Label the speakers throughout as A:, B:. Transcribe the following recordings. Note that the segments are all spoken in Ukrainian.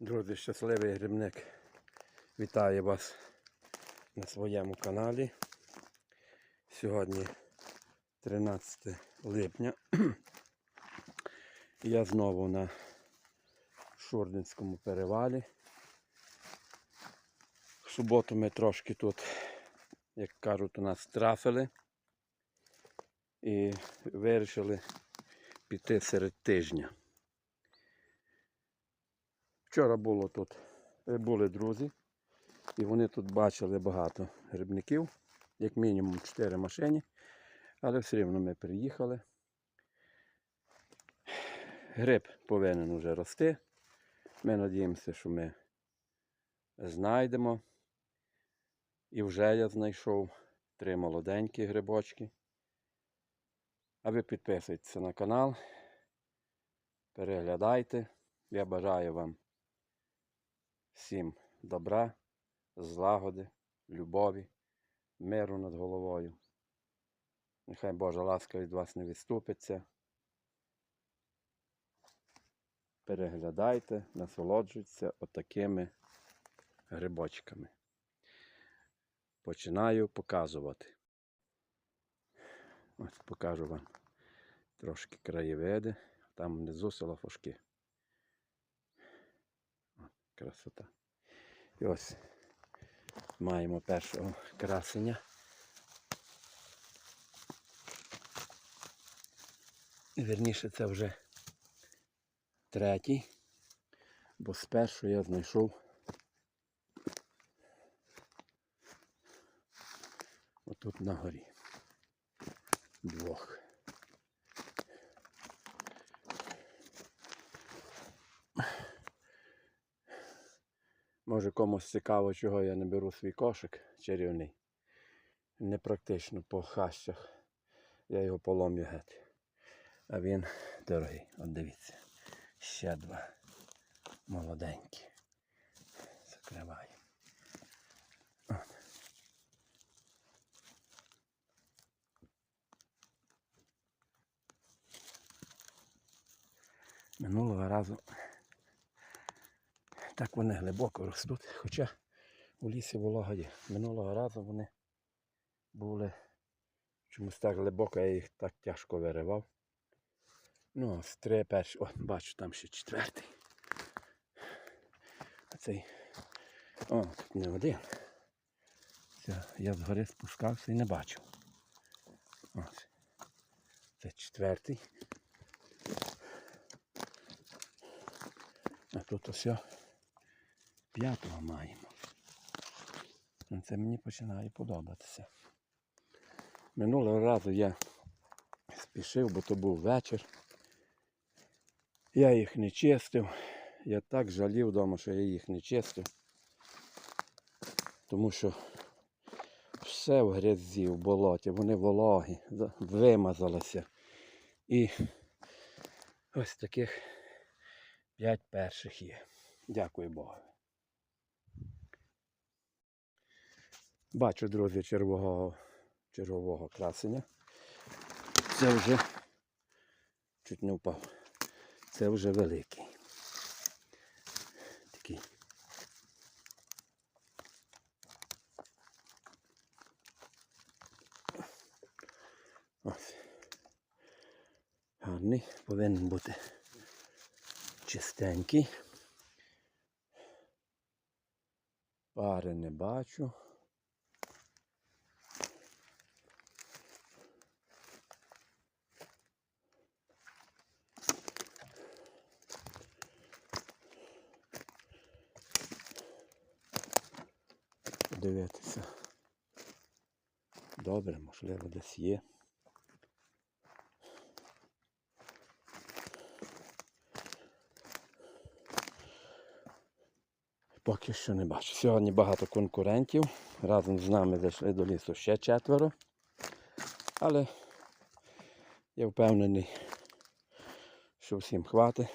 A: Друзі, щасливий грибник вітає вас на своєму каналі. Сьогодні 13 липня. Я знову на Шурдинському перевалі. В суботу ми трошки тут, як кажуть, у нас трафили і вирішили піти серед тижня. Вчора було тут, е, були друзі, і вони тут бачили багато грибників, як мінімум 4 машини, але все рівно ми приїхали. Гриб повинен вже рости. Ми надіємося, що ми знайдемо. І вже я знайшов три молоденькі грибочки. А ви підписуйтеся на канал, переглядайте. Я бажаю вам всім добра, злагоди, любові, миру над головою. Нехай Божа ласка від вас не відступиться. Переглядайте, насолоджуйтеся отакими грибочками. Починаю показувати. Ось покажу вам трошки краєвиди. Там внизу селофошки. От, красота. І ось маємо першого красення. Вірніше, це вже третій, бо спершу я знайшов отут на горі. Двох. Може комусь цікаво, чого я не беру свій кошик чарівний. Непрактично по хащах. Я його поломлю геть. А він дорогий. От дивіться. Ще два молоденькі. Закриваю. Минулого разу так вони глибоко ростуть, хоча у лісі волога є. Минулого разу вони були чомусь так глибоко, я їх так тяжко виривав. Ну, ось три перші. О, бачу, там ще четвертий. А цей. О, тут не один. Це я згори спускався і не бачив. Ось. Це четвертий. А тут ось п'ятого маємо. Ну, Це мені починає подобатися. Минулого разу я спішив, бо то був вечір. Я їх не чистив. Я так жалів вдома, що я їх не чистив. Тому що все в грязі, в болоті, вони вологі, за- вимазалися. І ось таких п'ять перших є. Дякую Богу. Бачу, друзі, червового, червового красення. Це вже чуть не впав. Це вже великий. Такий. Ось. Гарний, повинен бути чистенький. Пари не бачу. Подивитися. Добре, можливо, десь є. Поки що не бачу. Сьогодні багато конкурентів. Разом з нами зайшли до лісу ще четверо. Але я впевнений, що всім хватить.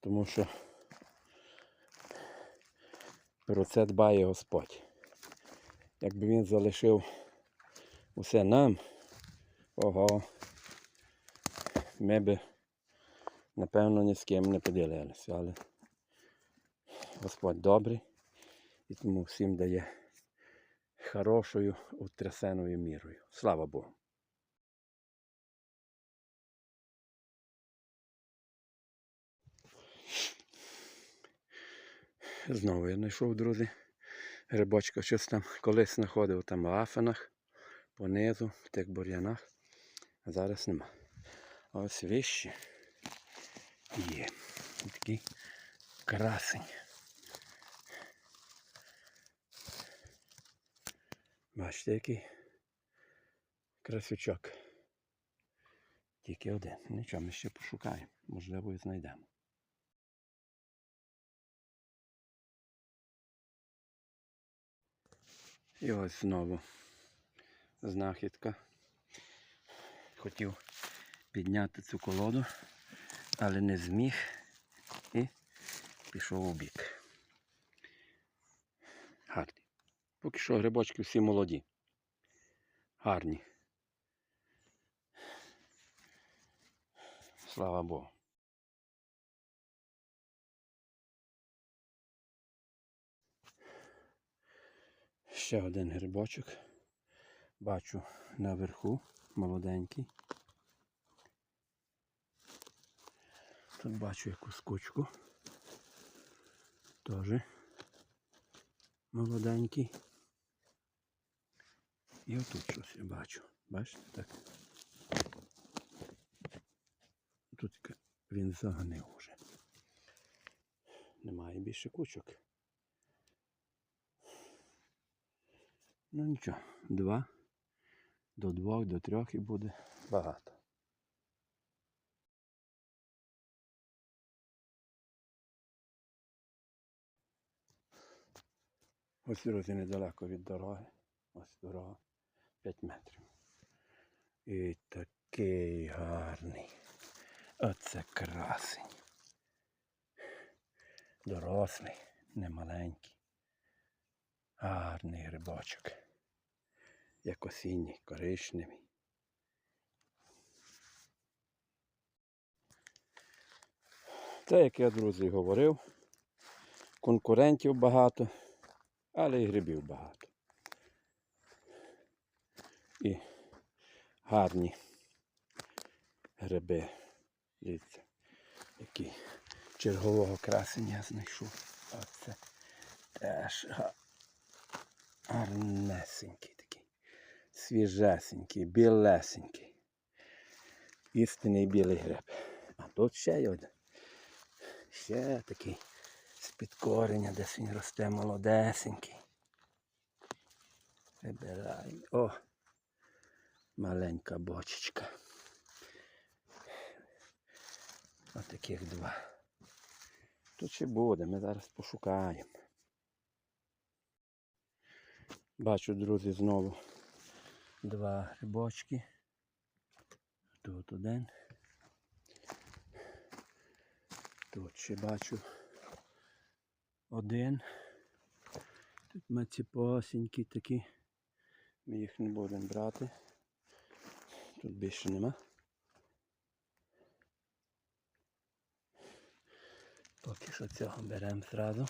A: Тому що про це дбає Господь. Якби він залишив усе нам, ого, ми би, напевно, ні з ким не поділилися. Але Господь добрий і тому всім дає хорошою утрясеною мірою. Слава Богу. Знову я знайшов, друзі, грибочка щось там колись знаходив там в афанах, понизу, в тих бур'янах. А зараз нема. Ось вищі є. Такий красень. Бачите, який красючок. Тільки один. Нічого, ми ще пошукаємо. Можливо, і знайдемо. І ось знову знахідка. Хотів підняти цю колоду, але не зміг і пішов у бік. Гарні. Поки що грибочки всі молоді. Гарні. Слава Богу. Ще один грибочок. Бачу наверху молоденький. Тут бачу якусь кучку. Теж молоденький. І отут щось я бачу. Бачите так? Тут він загнив уже. Немає більше кучок. Ну нічого, два, до двох, до трьох і буде багато. Ось друзі недалеко від дороги. Ось дорога 5 метрів. І такий гарний. Оце красень. Дорослий, не маленький. Гарний грибочок. Як осінній, коричневий. Це, як я, друзі, говорив, конкурентів багато, але і грибів багато. І гарні гриби. Дивіться, які чергового красення знайшов. Оце теж га- гарнесенький такий. Свіжесенький, білесенький. Істинний білий гриб. А тут ще є один. Ще такий з-під кореня, десь він росте молодесенький. Вибираємо. О! Маленька бочечка. Отаких два. Тут ще буде, ми зараз пошукаємо. Бачу, друзі, знову два грибочки. Тут один. Тут ще бачу один. Тут маціпосінькі такі. Ми їх не будемо брати. Тут більше нема. Поки що цього беремо зразу.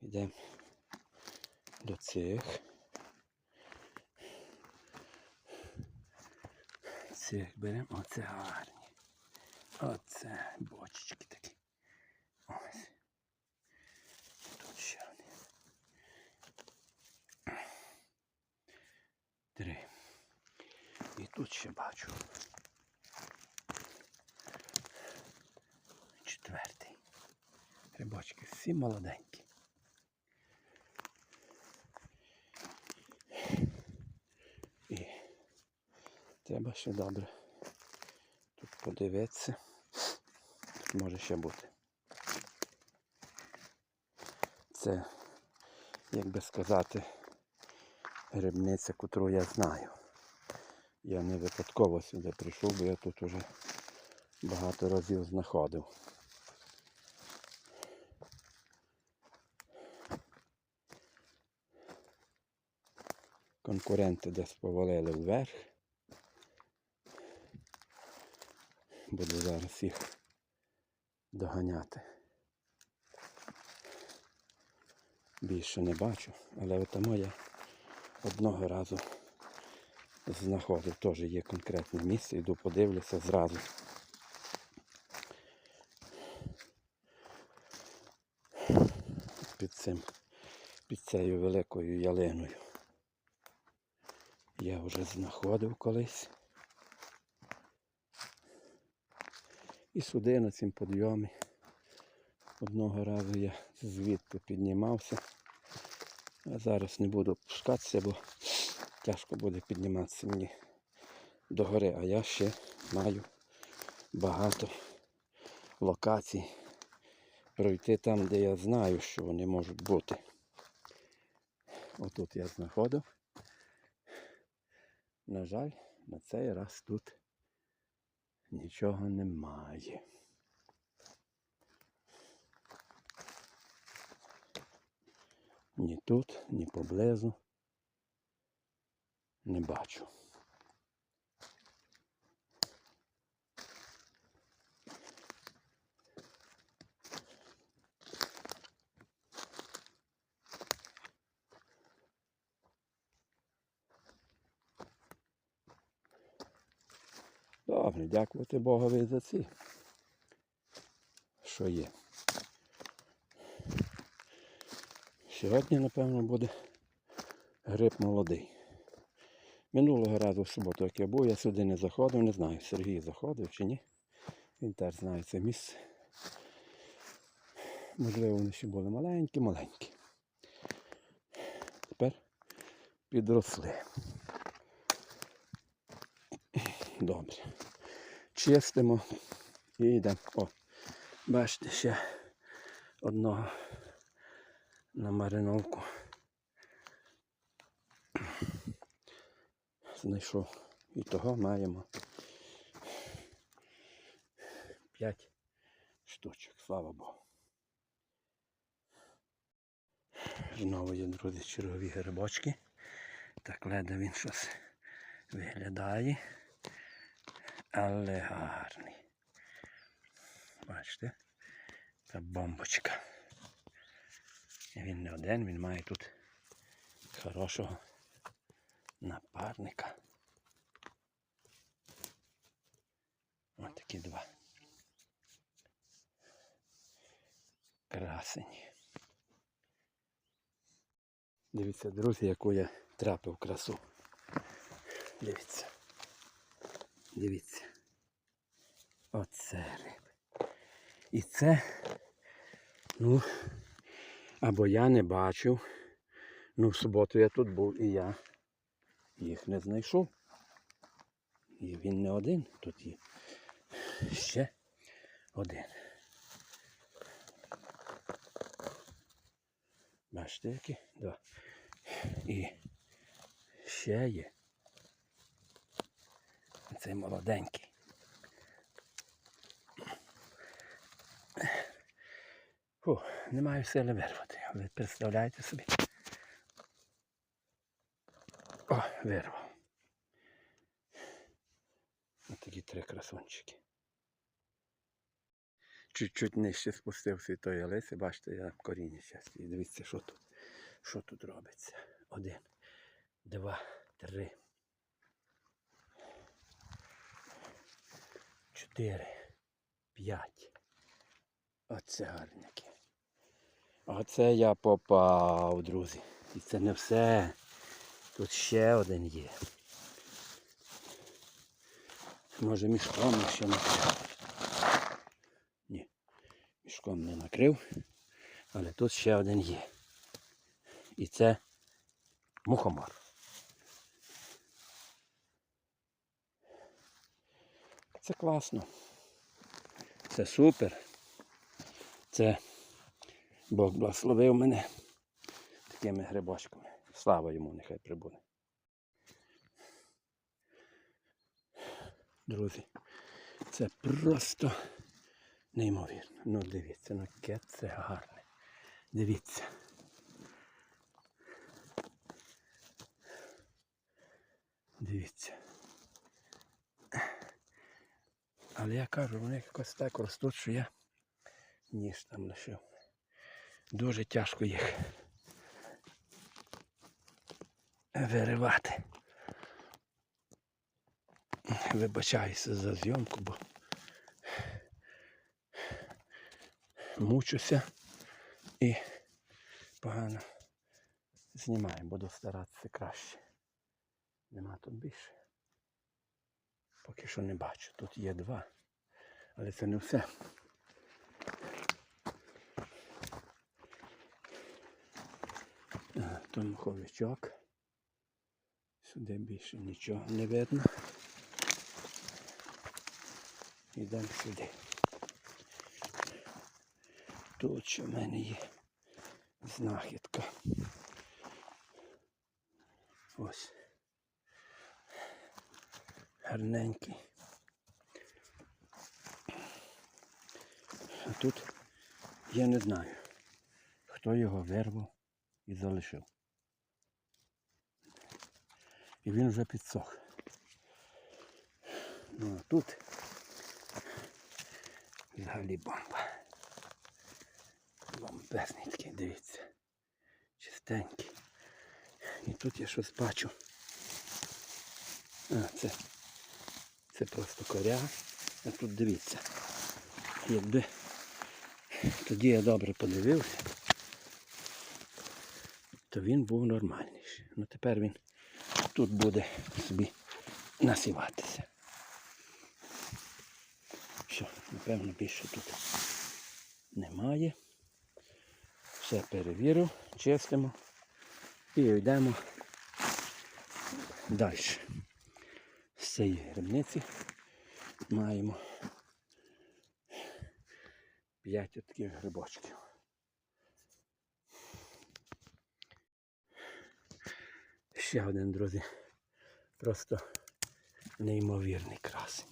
A: Йдемо до цих. Цих беремо. Оце гарні. Оце бочечки такі. Ось. Тут ще один. Три. І тут ще бачу. Четвертий. Грибочки всі молоденькі. І ще добре тут подивитися. Тут може ще бути. Це, як би сказати, грибниця, яку я знаю. Я не випадково сюди прийшов, бо я тут уже багато разів знаходив. Конкуренти десь повалили вверх. Буду зараз їх доганяти. Більше не бачу, але отамо я одного разу знаходив. Теж є конкретне місце, йду подивлюся зразу. Під цим, під цією великою ялиною. Я вже знаходив колись. І сюди на цім підйомі. Одного разу я звідти піднімався. А зараз не буду опускатися, бо тяжко буде підніматися мені до гори. А я ще маю багато локацій пройти там, де я знаю, що вони можуть бути. Отут я знаходив. На жаль, на цей раз тут нічого немає. Ні тут, ні поблизу не бачу. Добре, дякувати Богові за ці, що є. Сьогодні, напевно, буде гриб молодий. Минулого разу в суботу, як я був, я сюди не заходив, не знаю, Сергій заходив чи ні. Він теж знає це місце. Можливо, вони ще були маленькі-маленькі. Тепер підросли. Добре. Чистимо і йдемо. О, бачите, ще одного на мариновку. Знайшов. І того маємо 5 штучок, слава Богу. Знову є, друзі, чергові грибочки. Так ледо він щось виглядає. Але гарний. Бачите? Це бомбочка. Він не один, він має тут хорошого напарника. Ось такі два. Красені. Дивіться, друзі, яку я трапив красу. Дивіться. Дивіться. Оце риб. І це, ну, або я не бачив. Ну, в суботу я тут був і я їх не знайшов. І він не один, тут є ще один. Бачите, які? Два. І ще є. Цей молоденький. Фу, не маю сили вирвати. Ви представляєте собі? О, вирвав. Ось такі три красунчики. Чуть-чуть нижче спустився тої лиси, бачите, я коріння щастя. І дивіться, що тут. Що тут робиться. Один, два, три. Чотири, п'ять. Оце гарники. Оце я попав, друзі. І це не все. Тут ще один є. Може мішком ще накрив. Ні, мішком не накрив, але тут ще один є. І це мухомор. Це класно. Це супер. Це Бог благословив мене такими грибочками. Слава йому, нехай прибуде. Друзі, це просто неймовірно. Ну дивіться, ну яке це гарне. Дивіться. Дивіться. Але я кажу, вони якось так ростуть, що я ніж там лишив. Дуже тяжко їх виривати. Вибачаюся за зйомку, бо мучуся і погано знімаю, буду старатися краще. Нема тут більше. Поки що не бачу. Тут є два. Але це не все. То маховичок. Сюди більше нічого не видно. Йдемо сюди. Тут ще в мене є знахідка. Ось. Гарненький. А тут я не знаю, хто його вирвав і залишив. І він вже підсох. Ну а тут взагалі бомба. Бомбезний такий, дивіться. Чистенький. І тут я щось бачу. А, це, це просто коря. А тут дивіться. Якби тоді я добре подивився, то він був нормальніший. Ну тепер він тут буде собі насіватися. Все, напевно, більше тут немає. Все перевірив, чистимо і йдемо далі. Цієї грибниці маємо 5 таких грибочків. Ще один, друзі. Просто неймовірний красень.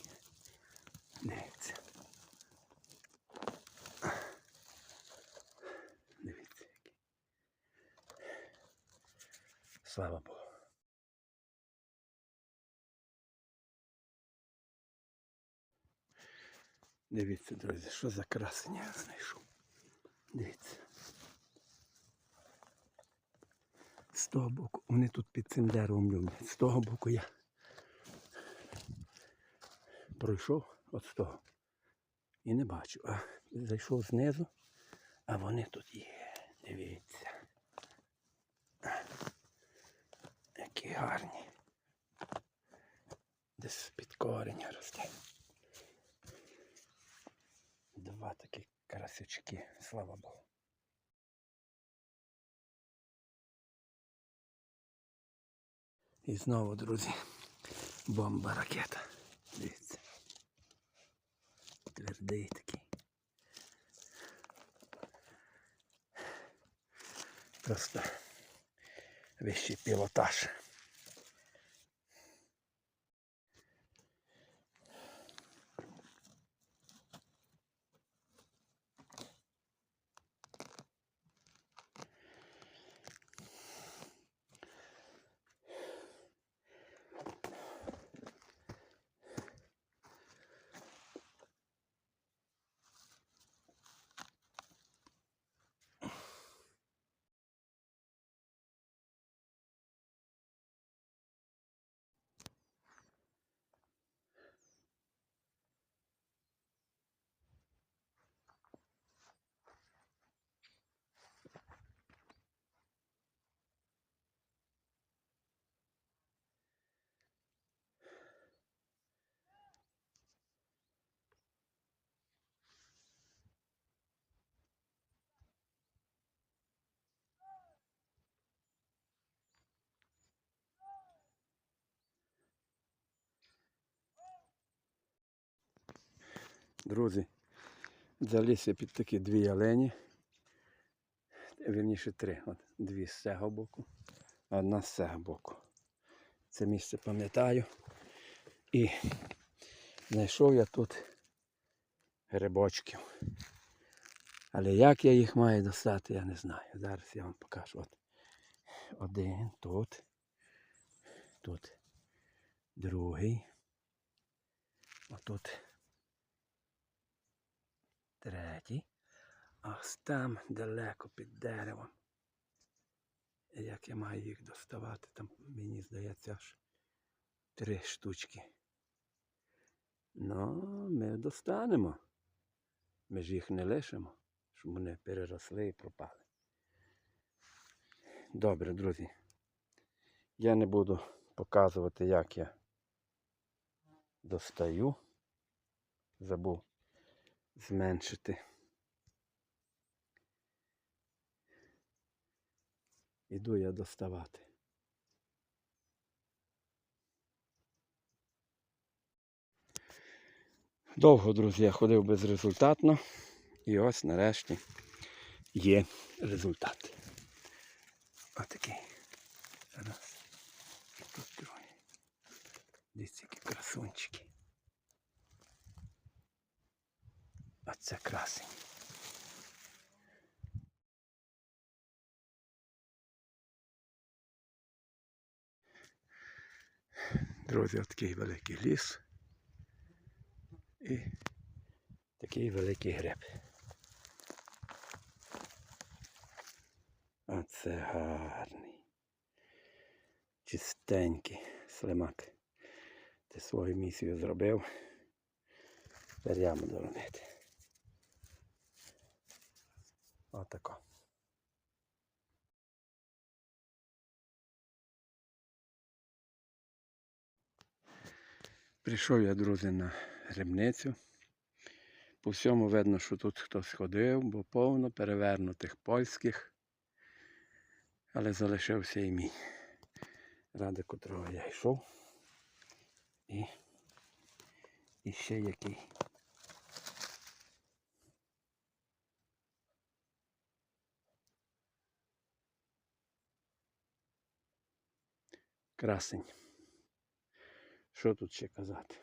A: Дивіться. Дивіться який. Слава Богу. Дивіться, друзі, що за красення я знайшов. Дивіться. З того боку, вони тут під цим деревом люблять. З того боку я пройшов от з того. І не бачу. А зайшов знизу, а вони тут є. Дивіться. Які гарні. Десь під кореня росте. Два такі красючки, слава Богу. І знову, друзі, бомба ракета. Дивіться. Твердий такий. Просто вищий пілотаж. Друзі, заліз я під такі дві ялені. Вірніше три. От, дві з цього боку, одна з цього боку. Це місце пам'ятаю. І знайшов я тут грибочків. Але як я їх маю достати, я не знаю. Зараз я вам покажу. От один тут. Тут другий. Отут Третій. А там далеко під деревом. Як я маю їх доставати, там мені здається аж три штучки. Ну, ми достанемо. Ми ж їх не лишимо, щоб вони переросли і пропали. Добре, друзі. Я не буду показувати, як я достаю. Забув зменшити. Іду я доставати. Довго, друзі, я ходив безрезультатно. І ось нарешті є результат. Отакий. Раз. Тут другий. Дивіться, які красунчики. А це красень. Друзі, такий великий ліс. І такий великий гриб. А це гарний. Чистенький слимак. Ти свою місію зробив. Яму доронити. Отако. Прийшов я, друзі, на грибницю. По всьому видно, що тут хтось ходив, бо повно перевернутих польських. Але залишився і мій, ради котрого я йшов. І, і ще який. Красень. Що тут ще казати?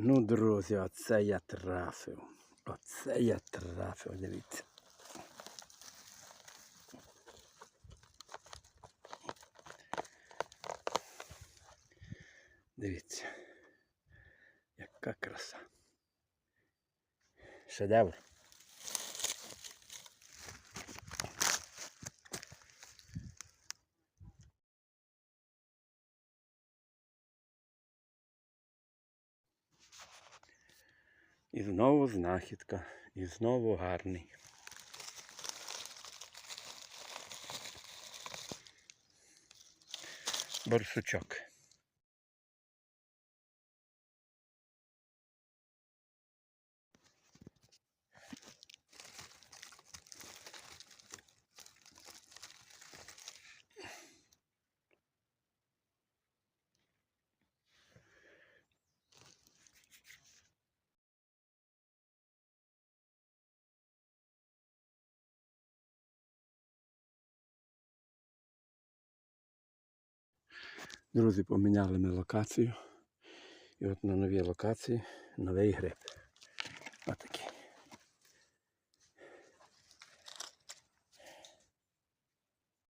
A: Ну, друзі, оце я трафив. Оце я трафив, дивіться. Дивіться. Яка краса. Шедевр. І знову знахідка. І знову гарний. Борсучок. Друзі, поміняли ми локацію. І от на новій локації новий гриб. Отакий.